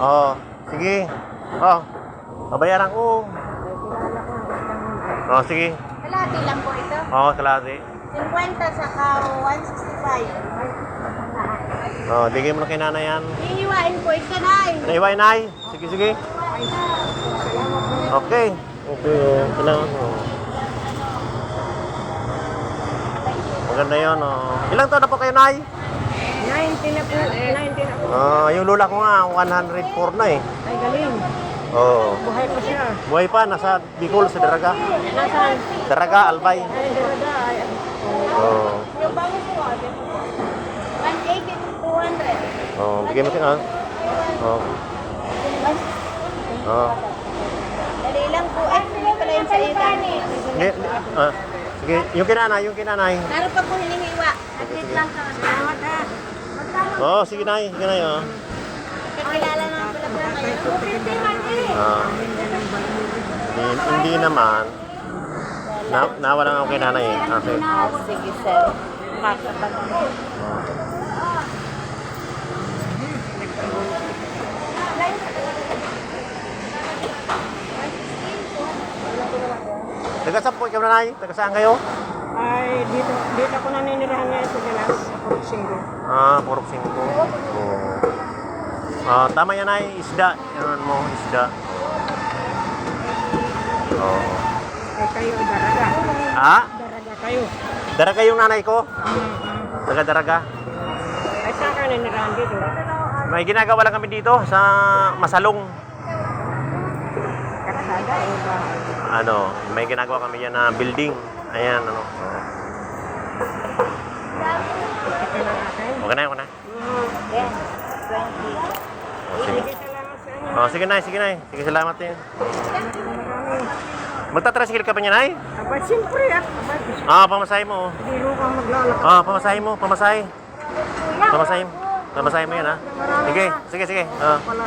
Oo. Sige. Oo. Babayaran ko. Oo, sige. Kalati lang po ito. Oo, kalahati. 50 saka 165. Oo, bigay mo na kay nanay yan. Hihiwain po ito, Nay. Naiway, nay. Sige, sige. Okay. Okay, oh. Kailangan, oh. Maganda yun, oh. Ilang taon na po kayo, nay? 90 na po. 90 na po. Ah, yung lula ko nga, 104 na eh. Ay, galing. Oo. Buhay pa siya. Buhay pa, nasa Bicol, sa Daraga. Nasaan? Daraga, Albay. Ay, dalaga. Ay, Oo. Yung bango po, ate. 180 to 200. Oo, bigyan mo siya, ah. Oo. Oo. Dali lang po. Ay, hindi pala yung sa. Hindi, ah. Sige, yung kinanay, yung kinanay. Meron pa po hinihiwa. Atlet lang sa Salamat ha. Oo, oh, sige nay, sige nay, oh. Kakilala na pala po kayo. 50 man. Ah. Hindi, hindi naman. Na, nawa lang ako kay nanay eh. Okay. Sige, sir. Makakapag. Taga saan po ikaw nanay? Taga saan kayo? Ay, dito, dito ako naninirahan ngayon Purksinggo. Ah, Purok 5. Oo. Ah, tama yan ay isda. Yan mo, isda. Oo. Ay, kayo, daraga. Ah, Daraga kayo. daraga yung nanay ko. Taga daraga. Ay, saan ka naninirahan dito? May ginagawa lang kami dito sa Masalong. Karsada o bahay? Ano, may ginagawa kami yan na building. Ayan, ano. Ito akin. Okay na, okay na. Yes. 20. Oh, sige. Inyo. Oh, sige na, sige na. Sige, salamat din. Marami. Magtatrasigil ka pa niya, Nay? Aba, siyempre ah. Aba, Ah, pamasahe mo. hindi mo kang maglalakad. Ah, pamasahe mo, pamasahe. Pamasahe mo. Pamasahe mo yan, ha? Sige, sige, sige. Ah.